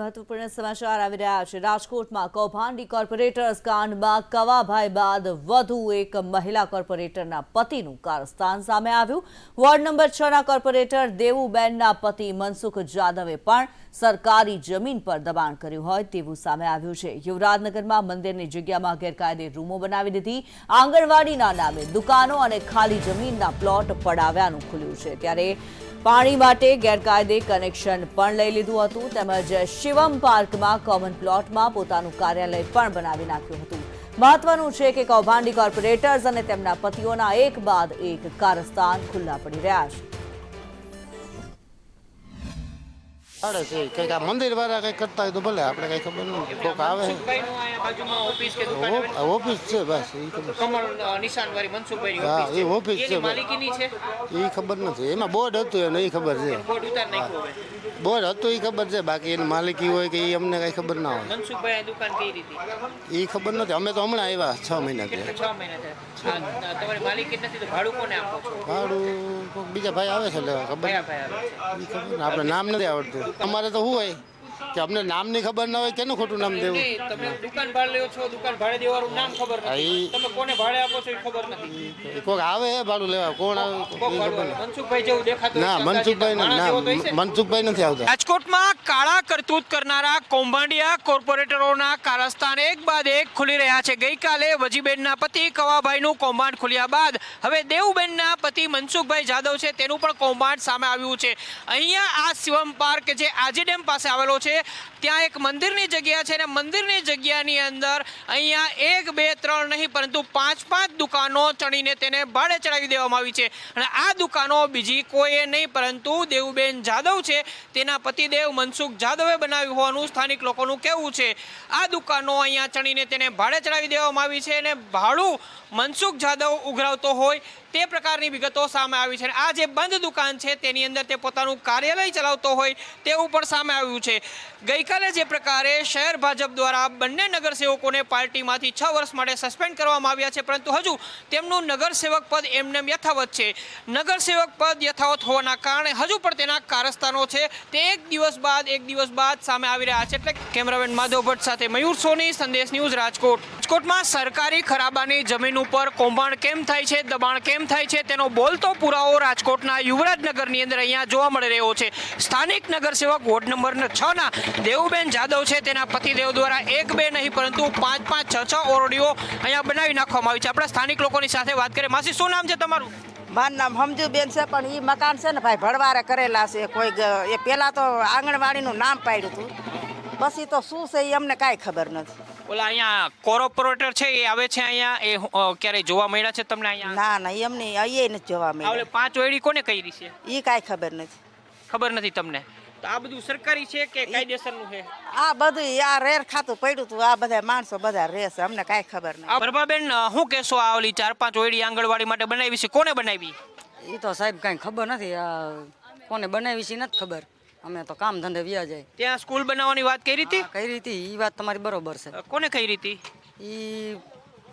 મહત્વપૂર્ણ સમાચાર આવી રહ્યા છે. રાજકોટમાં કૌભાંડી કોર્પોરેટર્સ કાંડમાં કવાભાઈ બાદ વધુ એક મહિલા કોર્પોરેટરના પતિનું કારસ્થાન સામે આવ્યું. વોર્ડ નંબર છ ના કોર્પોરેટર દેવુબેનના પતિ મનસુખ જાદવે પણ સરકારી જમીન પર દબાણ કર્યું હોય તેવું સામે આવ્યું છે. યુવરાજનગરમાં મંદિરની જગ્યામાં ગેરકાયદે રૂમો બનાવી દીધી. આંગણવાડીના નામે દુકાનો અને ખાલી જમીનના પ્લોટ પડાવ્યાનું ખુલ્યું છે. ત્યારે પાણી માટે ગેરકાયદે કનેક્શન પણ લઈ લીધું હતું, તેમજ શિવમ પાર્કમાં કોમન પ્લોટમાં પોતાનું કાર્યાલય પણ બનાવી નાખ્યું હતું. મહત્વનું છે કે કૌભાંડી કોર્પોરેટર્સ અને તેમના પતિઓના એક બાદ એક કારસ્તાન ખુલ્લા પડી રહ્યા છે. સાડે છે કંઈક આ મંદિર વાળા કંઈક કરતા હોય તો ભલે આપણે કંઈ ખબર નહીં. કોક આવે. ઓફિસ છે બસ હા, એ ઓફિસ છે એ ખબર નથી. એમાં બોર્ડ હતું એને એ ખબર છે. બોર્ડ હતું એ ખબર છે. બાકી એની માલિકી હોય કે એ અમને કંઈ ખબર ના હોય. એ ખબર નથી. અમે તો હમણાં આવ્યા છ મહિના ભાડું બીજા ભાઈ આવે છે લેવા ખબર. આપણે નામ નથી આવડતું. અમારે તો શું હોય? કે અમને નામની ખબર ના હોય કેનું ખોટું નામ દેવું? નહીં, તમે દુકાન ભાડે લ્યો છો દુકાન ભાડે દેવાનું નામ ખબર નથી. તમે કોને ભાડે આપો છો એ ખબર નથી. કોક આવે હે ભાડું લેવા કોણ આવે? કોક મનસુખભાઈ જેવું દેખાતું ના હોય મનસુખભાઈ અંદાજિત ના માણસ જેવો તો હશે ને? મનસુખભાઈ નથી આવતા. રાજકોટમાં કાળા કરતૂત કરનારા કૌભાંડિયા કોર્પોરેટરોના કારસ્તાન એક બાદ એક ખુલી રહ્યા છે. ગઈકાલે વજીબેનના પતિ કવાભાઈનું કૌભાંડ ખુલ્યા બાદ હવે દેવુબેનના પતિ મનસુખભાઈ જાદવ છે. તેનું પણ કૌભાંડ સામે આવ્યું છે. અહીંયા આ શિવમ પાર્ક જે આજી ડેમ પાસે આવેલો છે ત્યાં એક મંદિરની જગ્યા છે અને મંદિરની જગ્યાની અંદર અહીંયા એક, બે, ત્રણ નહીં, પરંતુ પાંચ પાંચ દુકાનો ચણીને તેને ભાડે ચડાવી દેવામાં આવી છે. અને આ દુકાનો બીજી કોઈએ નહીં, પરંતુ દેવુબેન જાદવ છે. તેના પતિદેવ મનસુખ જાદવે બનાવ્યું હોવાનું સ્થાનિક લોકોનું કહેવું છે. આ દુકાનો અહીંયા ચણીને તેને ભાડે ચડાવી દેવામાં આવી છે અને ભાડું મનસુખ જાદવ ઉઘરાવતો હોય તે પ્રકારની વિગતો સામે આવી છે. આ જે બંધ દુકાન છે તેની અંદર તે પોતાનું કાર્યાલય ચલાવતો હોય તેવું પણ સામે આવ્યું છે. ગઈકાલે જે પ્રકારે શહેર ભાજપ દ્વારા બંને નગરસેવકોને પાર્ટીમાંથી છ વર્ષ માટે સસ્પેન્ડ કરવામાં આવ્યા છે, પરંતુ હજુ તેમનું નગરસેવક પદ એમને યથાવત છે. નગરસેવક પદ યથાવત હોવાના કારણે હજુ પણ તેના કારસ્તાનો છે. તે એક દિવસ બાદ, એક દિવસ બાદ સામે આવી રહ્યા છે. એટલે કેમેરામેન માધવ ભટ્ટ સાથે મયુર સોની, સંદેશ ન્યૂઝ રાજકોટ. રાજકોટમાં સરકારી ખરાબાની જમીન ઉપર કૌભાંડ કેમ થાય છે, દબાણ કેમ થાય છે, તેનો બોલતો પુરાવો રાજકોટના યુવરાજનગરની અંદર અહીંયા જોવા મળી રહ્યો છે. સ્થાનિક નગરસેવક વોર્ડ નંબર છ ના દેવુબેન જાદવ છે તેના પતિદેવ દ્વારા એક બે નહીં પરંતુ પાંચ પાંચ છ છ ઓરડીઓ અહીંયા બનાવી નાખવામાં આવી છે. આપણા સ્થાનિક લોકોની સાથે વાત કરીએ. માસી શું નામ છે તમારું? મારું નામ હમજુબેન છે પણ એ મકાન છે ને ભાઈ ભડવારે કરેલા છે. કોઈ એ પહેલાં તો આંગણવાડીનું નામ પાડ્યું હતું. પછી તો શું છે એ અમને કાંઈ ખબર નથી. ઓલા અહીંયા કોર્પોરેટર છે એ આવે છે અહીંયા? એ ક્યારેય જોવા મળ્યા છે તમને અહીંયા? ના ના એમને અહીંયા નથી જોવા મળ્યા. પાંચ વેડી કોને કરી છે? એ કાંઈ ખબર નથી. ખબર નથી તમને? તો આ બધું સરકારી છે કે કાયદેસરનું છે? આ બધું આ રેર ખાતું પડ્યું હતું આ બધા માણસો બધા રહેશે અમને કાંઈ ખબર નહીં પ્રભાબેન શું કહેશો આ ઓલી ચાર પાંચ ઓયડી આંગણવાડી માટે બનાવી છે? કોને બનાવી? એ તો સાહેબ કાંઈ ખબર નથી આ કોને બનાવી છે નથી ખબર. અમે તો કામ ધંધે વ્યા જાય. ત્યાં સ્કૂલ બનાવવાની વાત કરી હતી? કઈ રીતે એ વાત તમારી બરોબર છે. કોને કહી હતી? એ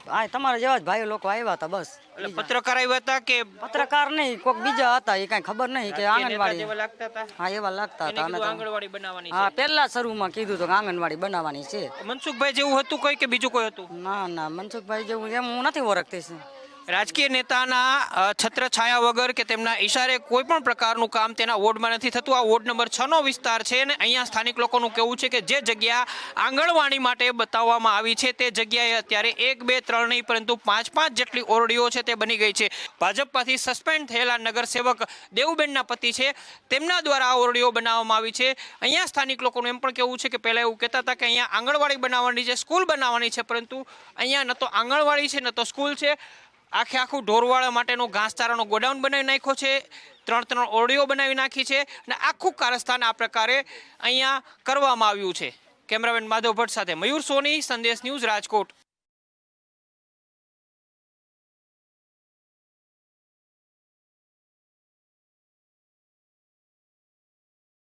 આ તમારા જેવા જ ભાઈઓ લોકો આવ્યા હતા બસ. એટલે પત્રકાર આવ્યા હતા કે પત્રકાર નહીં કોઈક બીજા હતા એ કાંઈ ખબર નહીં કે આંગણવાડી. લાગતા હતા? હા એવા લાગતા હતા આંગણવાડી બનાવવાની હા પહેલા શરૂમાં કીધું હતું કે આંગણવાડી બનાવવાની છે. મનસુખભાઈ જેવું હતું કોઈ કે બીજું કોઈ હતું? ના ના મનસુખભાઈ જેવું એમ હું નથી ઓળખતી છું રાજકીય નેતાના છત્રછાયા વગર કે તેમના ઈશારે કોઈ પણ પ્રકારનું કામ તેના વોર્ડમાં નથી થતું. આ વોર્ડ નંબર છ નો વિસ્તાર છે અને અહીંયા સ્થાનિક લોકોનું કહેવું છે કે જે જગ્યા આંગણવાડી માટે બતાવવામાં આવી છે તે જગ્યાએ અત્યારે એક, બે, ત્રણ નહીં, પરંતુ પાંચ પાંચ જેટલી ઓરડીઓ છે તે બની ગઈ છે. ભાજપમાંથી સસ્પેન્ડ થયેલા નગરસેવક દેવુબેનના પતિ છે. તેમના દ્વારા આ ઓરડીઓ બનાવવામાં આવી છે. અહીંયા સ્થાનિક લોકોનું એમ પણ કહેવું છે કે પહેલાં એવું કહેતા હતા કે અહીંયા આંગણવાડી બનાવવાની છે સ્કૂલ બનાવવાની છે, પરંતુ અહીંયા ન તો આંગણવાડી છે, ન તો સ્કૂલ છે. આખે આખું ઢોરવાળા માટેનો ઘાસચારાનો ગોડાઉન બનાવી નાખ્યો છે. ત્રણ ત્રણ ઓરડીઓ બનાવી નાખી છે અને આખું કારસ્તાન આ પ્રકારે અહીંયા કરવામાં આવ્યું છે. કેમેરામેન માધવ ભટ્ટ સાથે મયુર સોની, સંદેશ ન્યૂઝ રાજકોટ.